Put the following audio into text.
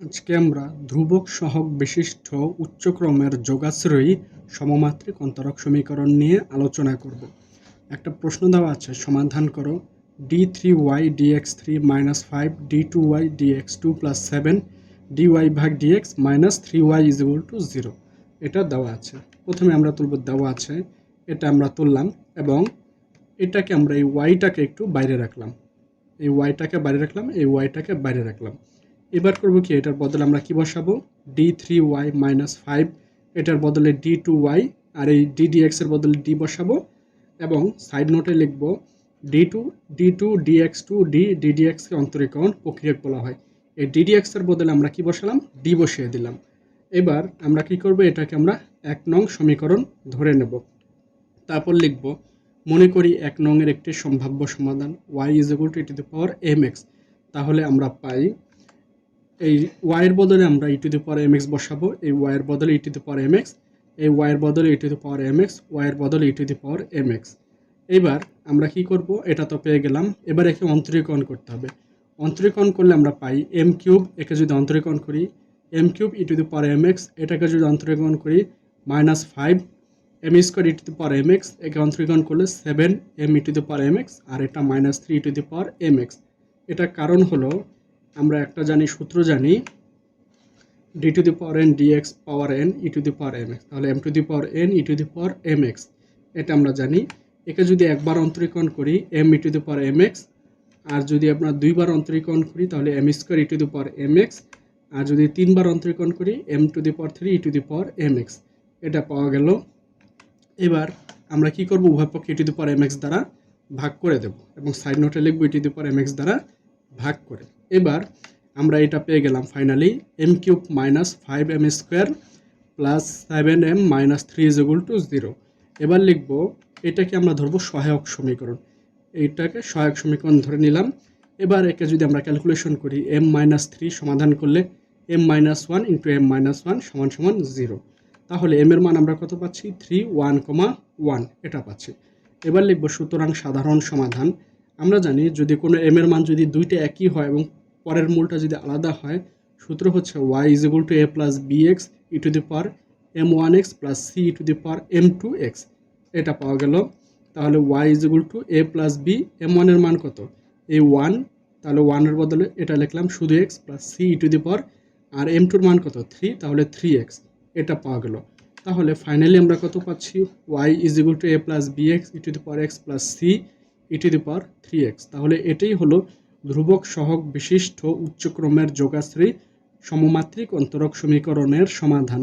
আজকে আমরা ধ্রুবক সহগ বিশিষ্ট উচ্চক্রমের যোগাশ্রয়ী সমমাত্রিক অন্তরক সমীকরণ নিয়ে আলোচনা করব। একটা প্রশ্ন দেওয়া আছে, সমাধান করো। D three Y DX three minus five D two Y DX two plus seven D Y ভাগ DX minus three Y is equal to zero এটা দেওয়া আছে। প্রথমে আমরা তুলব, দেওয়া আছে। এটা আমরা তুললাম এবং এটাকে আমরা এই ওয়াইটাকে একটু বাইরে রাখলাম। এই ওয়াইটাকে বাইরে রাখলাম, এই ওয়াইটাকে বাইরে রাখলাম। এবার করব কি? এটার বদলে আমরা কি বসাবো? D three Y minus five এটার বদলে ডি টু ওয়াই আর এই ডি ডি এক্সের বদলে ডি বসাবো এবং সাইড নোটে লিখব D two D two D X two D D D এক্সকে অন্তরীকরণ প্রক্রিয়ক বলা হয়। এই ডিডিএক্স এক্সের বদলে আমরা কি বসালাম? ডি বসিয়ে দিলাম। এবার আমরা কি করব? এটাকে আমরা এক নং সমীকরণ ধরে নেব। তারপর লিখব, মনে করি এক নংয়ের একটি সম্ভাব্য সমাধান Y is equal to to the power M X তাহলে আমরা পাই এই ওয়াইয়ের বদলে আমরা E to the power M X বসাবো। এই ওয়াইয়ের বদলে E to the power M X এই ওয়াইয়ের বদলে E to the power M X ওয়াইয়ের বদলে E to the power M X এবার আমরা কি করব? এটা তো পেয়ে গেলাম। এবার একে অন্তরীকরণ করতে হবে। অন্তরীকরণ করলে আমরা পাই এম কিউব একে যদি অন্তরীকরণ করি M cube E to the power M X এটাকে যদি অন্তরীকরণ করি minus five M square E to the power M X একে অন্তরীকরণ করলে seven M E to the power M X আর এটা minus three E to the power M X এটা কারণ হলো আমরা একটা জানি সূত্র জানি D to the power N DX power N E to the power M X তাহলে M to the power N E to the power M X এটা আমরা জানি একে যদি একবার অন্তরীকরণ করি M E to the power M X আর যদি আমরা দুইবার অন্তরীকরণ করি তাহলে M square E to the power M X আর যদি তিনবার অন্তরীকরণ করি M to the power three E to the power M X এটা পাওয়া গেল এবার আমরা কি করব উভয় পক্ষে E to the power M X দ্বারা ভাগ করে দেব এবং সাইড নোটে লিখব E to the power M X দ্বারা ভাগ করে এবার আমরা এটা পেয়ে গেলাম finally M cube minus five M square plus seven M minus three is equal to zero এবার লিখব এটাকে আমরা ধরবো সহায়ক সমীকরণ। এইটাকে সহায়ক সমীকরণ ধরে নিলাম। এবার একে যদি আমরা ক্যালকুলেশন করি এম মাইনাস থ্রি সমাধান করলে M minus one into M minus one সমান সমান জিরো তাহলে এম এর মান আমরা কত পাচ্ছি? থ্রি ওয়ান কমা ওয়ান এটা পাচ্ছি। এবার লিখব সুতরাং সাধারণ সমাধান। আমরা জানি যদি কোনো এম এর মান যদি দুইটা একই হয় এবং পরের মূলটা যদি আলাদা হয়, সূত্র হচ্ছে Y is equal to A plus B X E to the power M one X plus C E to the power M two X এটা পাওয়া গেল। তাহলে Y is equal to A plus B M ওয়ানের মান কত? এই one তাহলে ওয়ানের বদলে এটা লিখলাম শুধু X plus C E to the power R M টুর মান কত? থ্রি তাহলে থ্রি এক্স এটা পাওয়া গেল। তাহলে ফাইনালি আমরা কত পাচ্ছি? Y is equal to A plus B X E to the power X plus C E to the power three X তাহলে এটাই হলো ধ্রুবক সহগ বিশিষ্ট উচ্চক্রমের যোগাশ্রী সমমাত্রিক অন্তরক সমীকরণের সমাধান।